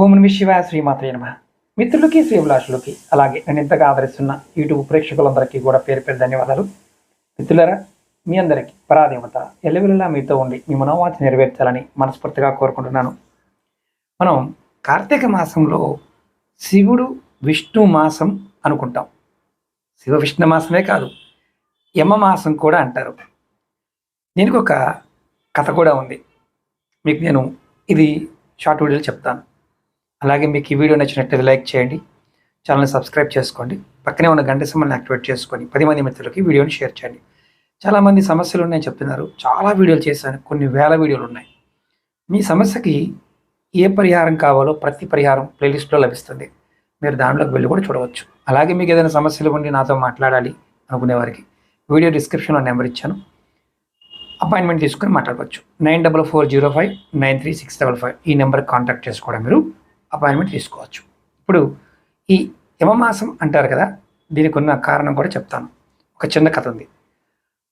ఓం Nami శివాయ శ్రీమాత్రే నమ. మిత్రులకి శ్రీభిలాషులకి అలాగే నేను ఇంతగా ఆదరిస్తున్న యూట్యూబ్ ప్రేక్షకులందరికీ కూడా పేరు పేరు ధన్యవాదాలు. మిత్రులరా మీ అందరికీ పరాదేవత ఎల్లవెల్లా మీతో ఉండి మీ మనోవాంఛ నెరవేర్చాలని మనస్ఫూర్తిగా కోరుకుంటున్నాను. మనం కార్తీక మాసంలో శివుడు విష్ణు మాసం అనుకుంటాం. శివ విష్ణు మాసమే కాదు యమ మాసం కూడా అంటారు. దీనికి ఒక కథ కూడా ఉంది. మీకు నేను ఇది షార్ట్ వీడియోలో చెప్తాను. అలాగే మీకు ఈ వీడియో నచ్చినట్లయితే లైక్ చేయండి. ఛానల్ని సబ్స్క్రైబ్ చేసుకోండి. పక్కనే ఉన్న గంట సింబల్ని యాక్టివేట్ చేసుకొని పది మంది మిత్రులకి వీడియోని షేర్ చేయండి. చాలామంది సమస్యలు ఉన్నాయని చెప్తున్నారు. చాలా వీడియోలు చేశాను. కొన్ని వేల వీడియోలు ఉన్నాయి. మీ సమస్యకి ఏ పరిహారం కావాలో ప్రతి పరిహారం ప్లేలిస్ట్లో లభిస్తుంది. మీరు దాంట్లోకి వెళ్ళి కూడా చూడవచ్చు. అలాగే మీకు ఏదైనా సమస్యలు ఉండి నాతో మాట్లాడాలి అనుకునే వారికి వీడియో డిస్క్రిప్షన్లో నెంబర్ ఇచ్చాను. అపాయింట్మెంట్ తీసుకొని మాట్లాడవచ్చు. Nine double four zero five nine three six double five ఈ నెంబర్కి కాంటాక్ట్ చేసుకోవడం మీరు అపాయింట్మెంట్ తీసుకోవచ్చు. ఇప్పుడు ఈ యమమాసం అంటారు కదా దీనికి ఉన్న కారణం కూడా చెప్తాను. ఒక చిన్న కథ ఉంది.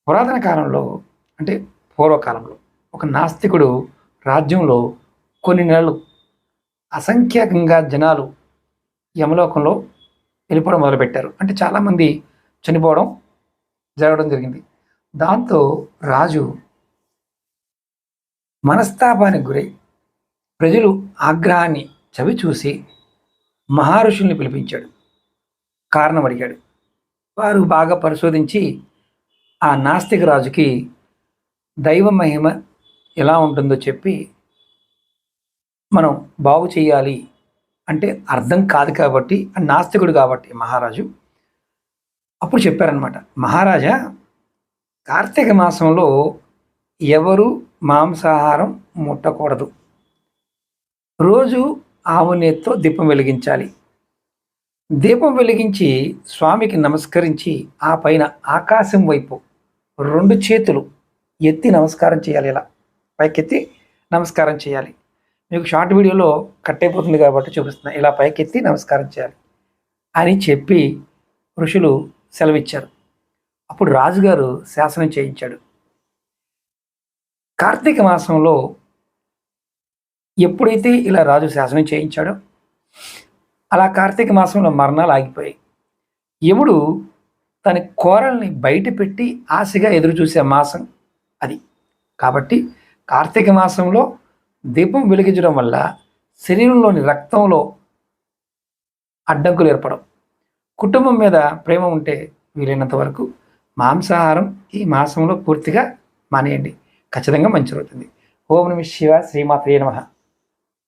పురాతన కాలంలో అంటే పూర్వకాలంలో ఒక నాస్తికుడు రాజ్యంలో కొన్ని నెలలు అసంఖ్యాకంగా జనాలు యమలోకంలో వెళ్ళిపోవడం మొదలుపెట్టారు. అంటే చాలామంది చనిపోవడం జరగడం జరిగింది. దాంతో రాజు మనస్తాపానికి గురై ప్రజలు ఆగ్రహాన్ని చవి చూసి మహర్షుల్ని పిలిపించాడు. కారణం అడిగాడు. వారు బాగా పరిశోధించి ఆ నాస్తిక రాజుకి దైవ మహిమ ఎలా ఉంటుందో చెప్పి మనం బాగు చేయాలి అంటే అర్థం కాదు కాబట్టి ఆ నాస్తికుడు కాబట్టి మహారాజు అప్పుడు చెప్పారనమాట మహారాజా కార్తీక మాసంలో ఎవరు మాంసాహారం ముట్టకూడదు. రోజు ఆవు దీపం వెలిగించాలి. దీపం వెలిగించి స్వామికి నమస్కరించి ఆ పైన ఆకాశం వైపు రెండు చేతులు ఎత్తి నమస్కారం చేయాలి ఇలా. పైకెత్తి నమస్కారం చేయాలి. మీకు షార్ట్ వీడియోలో కట్ అయిపోతుంది కాబట్టి చూపిస్తున్నా. ఇలా పైకెత్తి నమస్కారం చేయాలి అని చెప్పి ఋషులు సెలవిచ్చారు. అప్పుడు రాజుగారు శాసనం చేయించాడు. కార్తీక మాసంలో ఎప్పుడైతే ఇలా రాజు శాసనం చేయించాడో అలా కార్తీక మాసంలో మరణాలు ఆగిపోయాయి. యముడు తన కోరల్ని బయట పెట్టి ఆశగా ఎదురుచూసే మాసం అది. కాబట్టి కార్తీక మాసంలో దీపం వెలిగించడం వల్ల శరీరంలోని రక్తంలో అడ్డంకులు ఏర్పడం కుటుంబం మీద ప్రేమ ఉంటే వీలైనంత వరకు మాంసాహారం ఈ మాసంలో పూర్తిగా మానేయండి. ఖచ్చితంగా మంచి జరుగుతుంది ఓం నమ శివ శ్రీమాత్రే నమ.